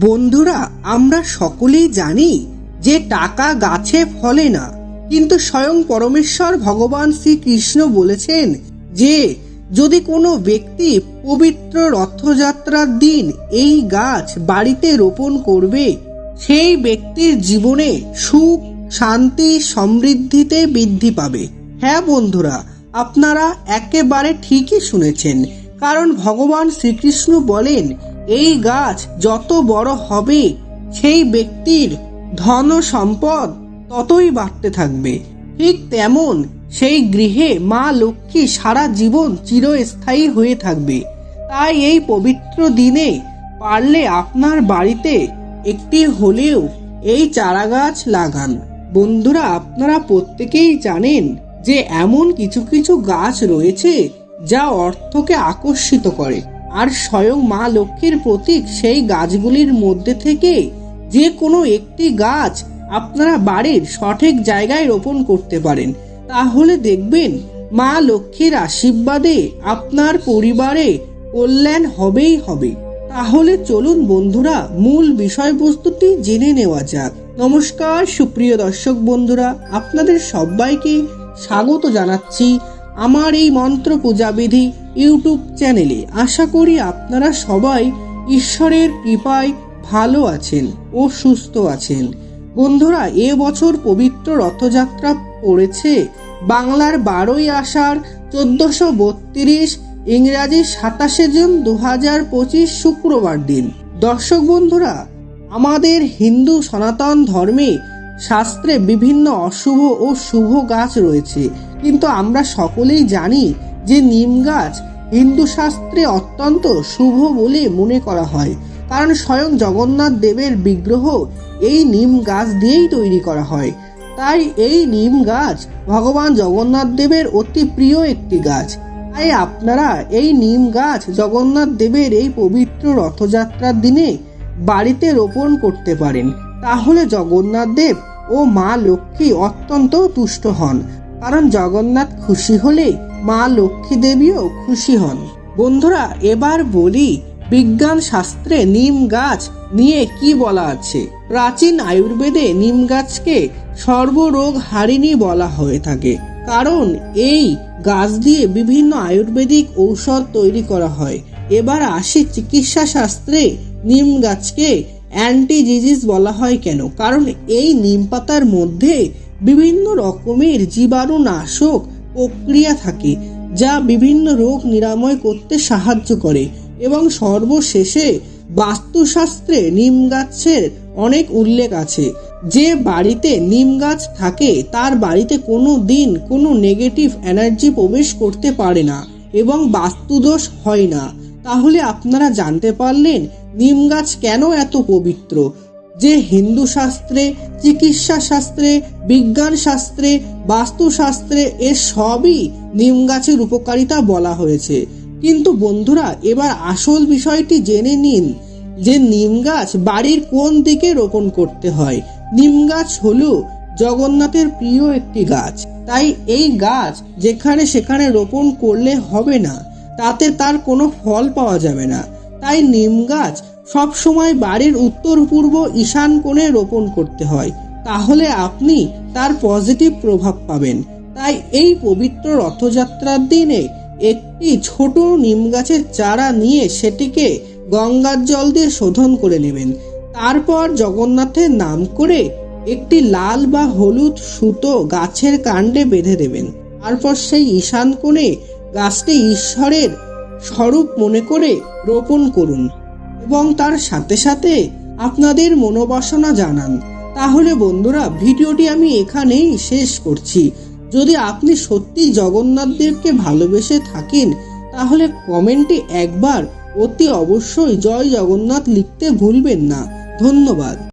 বন্ধুরা, আমরা সকলেই জানি যে টাকা গাছে ফলে না। কিন্তু স্বয়ং পরমেশ্বর ভগবান শ্রীকৃষ্ণ বলেছেন যে, যদি কোনো ব্যক্তি পবিত্র রথযাত্রার দিন এই গাছ বাড়িতে রোপণ করবে, সেই ব্যক্তির জীবনে সুখ, শান্তি, সমৃদ্ধিতে বৃদ্ধি পাবে। হ্যাঁ বন্ধুরা, আপনারা একেবারে ঠিকই শুনেছেন, কারণ ভগবান শ্রীকৃষ্ণ বলেন এই গাছ যত বড় হবে, সেই ব্যক্তির ধন সম্পদ ততই বাড়তে থাকবে। ঠিক তেমন সেই গৃহে মা লক্ষ্মী সারা জীবন চিরস্থায়ী হয়ে থাকবে। তাই এই পবিত্র দিনে পারলে আপনার বাড়িতে একটি হলেও এই চারা গাছ লাগান। বন্ধুরা, আপনারা প্রত্যেকেই জানেন যে এমন কিছু কিছু গাছ রয়েছে যা অর্থকে আকর্ষিত করে। আর স্বয়ং মা লক্ষ্মীর প্রতীক সেই গাছগুলির মধ্যে থেকে যে কোনো একটি গাছ আপনারা বাড়ির সঠিক জায়গায় রোপণ করতে পারেন। তাহলে দেখবেন মা লক্ষ্মীর আশীর্বাদে আপনার পরিবারে কল্যাণ হবেই হবে। তাহলে চলুন বন্ধুরা, মূল বিষয়বস্তুটি জেনে নেওয়া যাক। নমস্কার, সুপ্রিয় দর্শক বন্ধুরা, আপনাদের সবাইকে স্বাগত জানাচ্ছি আমার এই মন্ত্র পূজাবিধি ইউটিউব চ্যানেলে আশা করি আপনারা সবাই ঈশ্বরের কৃপায় ভালো আছেন ও সুস্থ আছেন। বন্ধুরা, এ বছর পবিত্র রথযাত্রা পড়েছে। বাংলার বারোই আষাঢ় চোদ্দশো বত্রিশ, ইংরাজি সাতাশে জুন দু হাজার পঁচিশ শুক্রবার দিন। দর্শক বন্ধুরা, আমাদের হিন্দু সনাতন ধর্মে শাস্ত্রে বিভিন্ন অশুভ ও শুভ গাছ রয়েছে। কিন্তু আমরা সকলেই জানি যে নিম গাছ হিন্দু শাস্ত্রে অত্যন্ত শুভ বলে মনে করা হয়। কারণ স্বয়ং জগন্নাথ দেবের বিগ্রহ এই নিম গাছ দিয়েই তৈরি করা হয়। তাই এই নিম গাছ ভগবান জগন্নাথ দেবের অতি প্রিয় একটি গাছ। তাই আপনারা এই নিম গাছ জগন্নাথ দেবের এই পবিত্র রথযাত্রার দিনে বাড়িতে রোপণ করতে পারেন। তাহলে জগন্নাথ দেব ও মা লক্ষ্মী অত্যন্ত তুষ্ট হন, কারণ জগন্নাথ খুশি হলে মা লক্ষ্মী দেবীও খুশি হন। বন্ধুরা, এবার বলি, বিজ্ঞান শাস্ত্রে নিম গাছ নিয়ে কি বলা আছে? প্রাচীন আয়ুর্বেদে নিম গাছকে সর্বরোগ হারিণী বলা হয়ে থাকে, কারণ এই গাছ দিয়ে বিভিন্ন আয়ুর্বেদিক ঔষধ তৈরি করা হয়। এবার আসি চিকিৎসা শাস্ত্রে নিম গাছকে অ্যান্টিজিজিস বলা হয় কেন? কারণ এই নিম পাতার মধ্যে বিভিন্ন রকমের জীবাণুনাশক প্রক্রিয়া থাকে, যা বিভিন্ন রোগ নিরাময় করতে সাহায্য করে এবং সর্বশেষে বাস্তুশাস্ত্রে নিম গাছের অনেক উল্লেখ আছে। যে বাড়িতে নিম গাছ থাকে, তার বাড়িতে কোনো দিন কোনো নেগেটিভ এনার্জি প্রবেশ করতে পারে না এবং বাস্তুদোষ হয় না। তাহলে আপনারা জানতে পারলেন নিম গাছ কেন এত পবিত্র? যে হিন্দু শাস্ত্রে, চিকিৎসা শাস্ত্রে, বিজ্ঞান শাস্ত্রে, বাস্তুশাস্ত্রে এ সবই নিম গাছের উপকারিতা বলা হয়েছে। কিন্তু বন্ধুরা, এবার আসল বিষয়টি জেনে নিন যে নিম গাছ বাড়ির কোন দিকে রোপণ করতে হয়। নিম গাছ হলো জগন্নাথের প্রিয় একটি গাছ। তাই এই গাছ যেখানে সেখানে রোপণ করলে হবে না। তাতে তার কোনো ফল পাওয়া যাবে না। তাই নিম গাছ সব সময় বাড়ির উত্তর পূর্ব ঈশান কোণে রোপণ করতে হয়। তাহলে আপনি তার পজিটিভ প্রভাব পাবেন। তাই এই পবিত্র রথযাত্রার দিনে একটি ছোট নিম গাছের চারা নিয়ে সেটিকে গঙ্গার জল দিয়ে শোধন করে নেবেন। তারপর জগন্নাথের নাম করে একটি লাল বা হলুদ সুতো গাছের কাণ্ডে বেঁধে দেবেন। তারপর সেই ঈশান কোণে গাছটি ঈশ্বরের স্বরূপ মনে করে রোপণ করুন এবং তার সাথে সাথে আপনাদের মনোবাসনা জানান। তাহলে বন্ধুরা, ভিডিওটি আমি এখানেই শেষ করছি। যদি আপনি সত্যি জগন্নাথ দেবকে ভালোবেসে থাকেন, তাহলে কমেন্টে একবার অতি অবশ্যই জয় জগন্নাথ লিখতে ভুলবেন না। ধন্যবাদ।